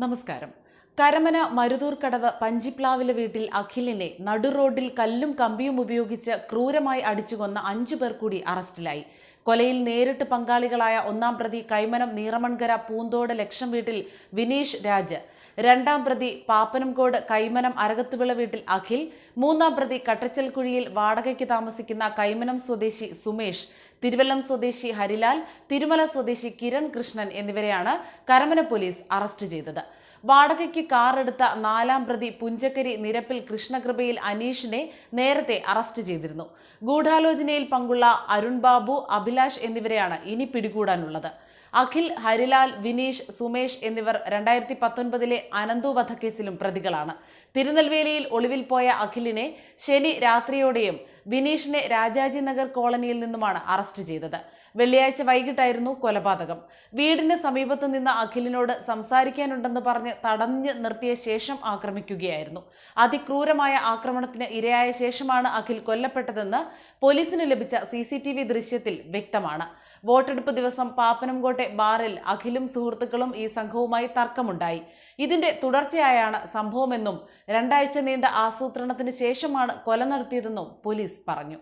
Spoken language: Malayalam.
നമസ്കാരം. കരമന മരുതൂർക്കടവ് പഞ്ചിപ്ലാവിലെ വീട്ടിൽ അഖിലിനെ നടുറോഡിൽ കല്ലും കമ്പിയും ഉപയോഗിച്ച് ക്രൂരമായി അടിച്ചുകൊന്ന അഞ്ചു പേർ കൂടി അറസ്റ്റിലായി. കൊലയിൽ നേരിട്ട് പങ്കാളികളായ ഒന്നാം പ്രതി കൈമനം നീറമൺകര പൂന്തോട് ലക്ഷം വീട്ടിൽ വിനീഷ് രാജ്. രണ്ടാം പ്രതി പാപ്പനംകോട് കൈമനം അരകത്തുവിള വീട്ടിൽ അഖിൽ. മൂന്നാം പ്രതി കട്ടച്ചൽക്കുഴിയിൽ വാടകയ്ക്ക് താമസിക്കുന്ന കൈമനം സ്വദേശി സുമേഷ്. തിരുവല്ലം സ്വദേശി ഹരിലാൽ തിരുമല സ്വദേശി കിരൺ കൃഷ്ണൻ എന്നിവരെയാണ് കരമന പോലീസ് അറസ്റ്റ് ചെയ്തത്. വാടകയ്ക്ക് കാറെടുത്ത നാലാം പ്രതി പുഞ്ചക്കരി നിരപ്പിൽ കൃഷ്ണകൃപയിൽ അനീഷിനെ നേരത്തെ അറസ്റ്റ് ചെയ്തിരുന്നു. ഗൂഢാലോചനയിൽ പങ്കുള്ള അരുൺ ബാബു അഭിലാഷ് എന്നിവരെയാണ് ഇനി പിടികൂടാനുള്ളത്. അഖിൽ ഹരിലാൽ വിനീഷ് സുമേഷ് എന്നിവർ രണ്ടായിരത്തി പത്തൊൻപതിലെ അനന്തു വധക്കേസിലും പ്രതികളാണ്. തിരുനെൽവേലിയിൽ ഒളിവിൽ പോയ അഖിലിനെ ശനി രാത്രിയോടെയും വിനീഷിനെ രാജാജി നഗർ കോളനിയിൽ നിന്നുമാണ് അറസ്റ്റ് ചെയ്തത്. വെള്ളിയാഴ്ച വൈകിട്ടായിരുന്നു കൊലപാതകം. വീടിന് സമീപത്ത് നിന്ന് അഖിലിനോട് സംസാരിക്കാനുണ്ടെന്ന് പറഞ്ഞ് തടഞ്ഞു നിർത്തിയ ശേഷം ആക്രമിക്കുകയായിരുന്നു. അതിക്രൂരമായ ആക്രമണത്തിന് ഇരയായ ശേഷമാണ് അഖിൽ കൊല്ലപ്പെട്ടതെന്ന് പോലീസിന് ലഭിച്ച സി ദൃശ്യത്തിൽ വ്യക്തമാണ്. വോട്ടെടുപ്പ് ദിവസം പാപ്പനംകോട്ടെ ബാറിൽ അഖിലും സുഹൃത്തുക്കളും ഈ സംഘവുമായി തർക്കമുണ്ടായി. ഇതിന്റെ തുടർച്ചയായാണ് സംഭവമെന്നും രണ്ടാഴ്ച നീണ്ട ആസൂത്രണത്തിന് ശേഷമാണ് കൊല നടത്തിയതെന്നും പോലീസ് പറഞ്ഞു.